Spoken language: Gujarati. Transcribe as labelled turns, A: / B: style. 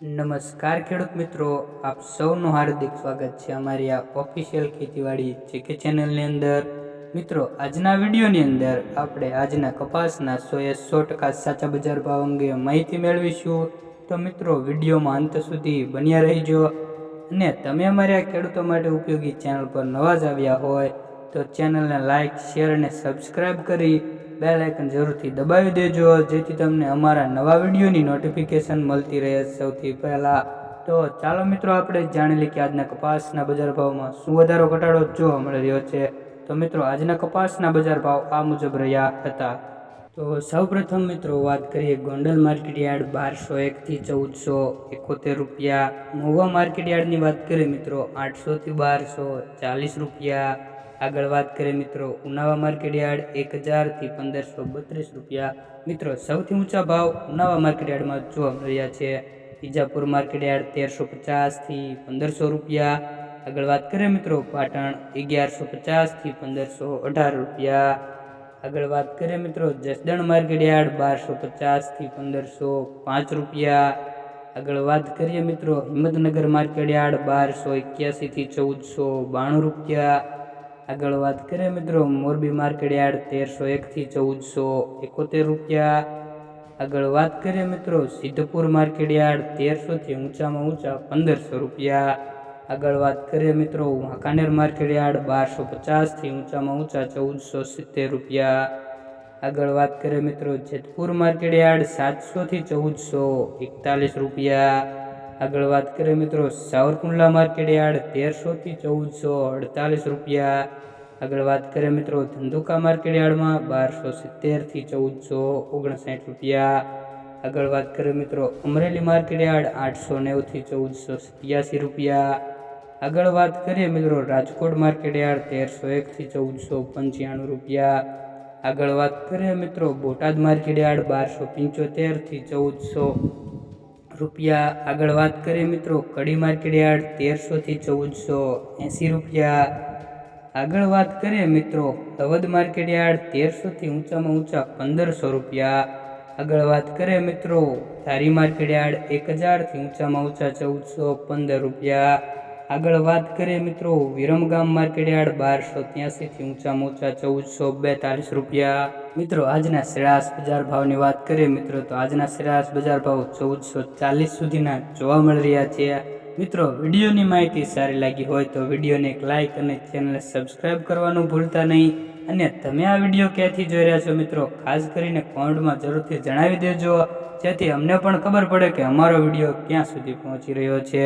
A: નમસ્કાર ખેડૂત મિત્રો, આપ સૌનું હાર્દિક સ્વાગત છે અમારી આ ઓફિશિયલ ખેતીવાડી જેકે ચેનલની અંદર. મિત્રો, આજના વિડીયોની અંદર આપણે આજના કપાસના સોએ સો ટકા સાચા બજાર ભાવ અંગે માહિતી મેળવીશું. તો મિત્રો, વિડીયોમાં અંત સુધી બન્યા રહીજો. અને તમે અમારી આ ખેડૂતો માટે ઉપયોગી ચેનલ પર નવા જ આવ્યા હોય, તો ચેનલને લાઇક શેર અને સબસ્ક્રાઈબ કરી બેલ આઇકન જરૂરથી દબાવી દેજો, જેથી તમને અમારા નવા વિડીયોની નોટિફિકેશન મળતી રહે સૌથી પહેલાં. તો ચાલો મિત્રો, આપણે જાણી લઈએ કે આજના કપાસના બજાર ભાવમાં શું વધારો ઘટાડો જોવા મળી રહ્યો છે. તો મિત્રો, આજના કપાસના બજાર ભાવ આ મુજબ રહ્યા હતા. તો સૌપ્રથમ મિત્રો, વાત કરીએ ગોંડલ માર્કેટ યાર્ડ બારસો એકથી ચૌદસો એકોતેર રૂપિયા. મહુવા માર્કેટ યાર્ડની વાત કરીએ મિત્રો આઠસોથી બારસો ચાલીસ રૂપિયા. આગળ વાત કરીએ મિત્રો, ઉનાવા માર્કેટ યાર્ડ એક હજારથી પંદરસો બત્રીસ રૂપિયા. મિત્રો, સૌથી ઊંચા ભાવ ઉનાવા માર્કેટ યાર્ડમાં જોવા મળી રહ્યા છે. બીજાપુર માર્કેટ યાર્ડ તેરસો પચાસથી પંદરસો રૂપિયા. આગળ વાત કરીએ મિત્રો, પાટણ અગિયારસો પચાસથી પંદરસો અઢાર રૂપિયા. આગળ વાત કરીએ મિત્રો, જસદણ માર્કેટ યાર્ડ બારસો પચાસથી પંદરસો પાંચ રૂપિયા. આગળ વાત કરીએ મિત્રો, હિંમતનગર માર્કેટ યાર્ડ બારસો એક્યાસીથી ચૌદસો બાણું રૂપિયા. આગળ વાત કરીએ મિત્રો, મોરબી માર્કેટ યાર્ડ તેરસો એકથી ચૌદસો એકોતેર રૂપિયા. આગળ વાત કરીએ મિત્રો, સિદ્ધપુર માર્કેટ યાર્ડ તેરસોથી ઊંચામાં ઊંચા પંદરસો રૂપિયા. આગળ વાત કરીએ મિત્રો, વાંકાનેર માર્કેટ યાર્ડ બારસો પચાસથી ઊંચામાં ઊંચા ચૌદસો સિત્તેર રૂપિયા. આગળ વાત કરીએ મિત્રો, જેતપુર માર્કેટ યાર્ડ સાતસોથી ચૌદસો એકતાલીસ રૂપિયા. આગળ વાત કરીએ મિત્રો, સાવરકુંડલા માર્કેટ યાર્ડ તેરસોથી ચૌદસો અડતાલીસ રૂપિયા. આગળ વાત કરીએ મિત્રો, ધંધુકા માર્કેટ યાર્ડમાં બારસો સિત્તેરથી ચૌદસો ઓગણસાઠ રૂપિયા. આગળ વાત કરીએ મિત્રો, અમરેલી માર્કેટ યાર્ડ આઠસો નેવુંથી ચૌદસો સત્યાસી રૂપિયા. આગળ વાત કરીએ મિત્રો, રાજકોટ માર્કેટ યાર્ડ તેરસો એકથી ચૌદસો પંચાણું રૂપિયા. આગળ વાત કરીએ મિત્રો, બોટાદ માર્કેટ યાર્ડ બારસો પંચોતેરથી ચૌદસો રૂપિયા આગળ વાત કરીએ મિત્રો, કડી માર્કેટ યાર્ડ તેરસોથી ચૌદસો એંસી રૂપિયા. આગળ વાત કરીએ મિત્રો તવદ માર્કેટ યાર્ડ તેરસોથી ઊંચામાં ઊંચા પંદરસો રૂપિયા. આગળ વાત કરીએ મિત્રો, ધારી માર્કેટ યાર્ડ એક હજારથી ઊંચામાં ઊંચા ચૌદસો પંદર રૂપિયા. આગળ વાત કરીએ મિત્રો વિરમગામ માર્કેટ યાર્ડ બારસો ત્યાંસીથી ઊંચામાં ઊંચા ચૌદસો બેતાલીસ રૂપિયા. મિત્રો, આજના શ્રેયાસ બજાર ભાવની વાત કરીએ મિત્રો, તો આજના શ્રેયાસ બજાર ભાવ ચૌદસો ચાલીસ સુધીના જોવા મળી રહ્યા છે. મિત્રો, વિડીયોની માહિતી સારી લાગી હોય તો વિડીયોને એક લાઇક અને ચેનલને સબસ્ક્રાઈબ કરવાનું ભૂલતા નહીં. અને તમે આ વીડિયો ક્યાંથી જોઈ રહ્યા છો મિત્રો, ખાસ કરીને કોમેન્ટમાં જરૂરથી જણાવી દેજો. જેથી અમને પણ ખબર પડે કે અમારો વીડિયો ક્યાં સુધી પહોંચી રહ્યો છે.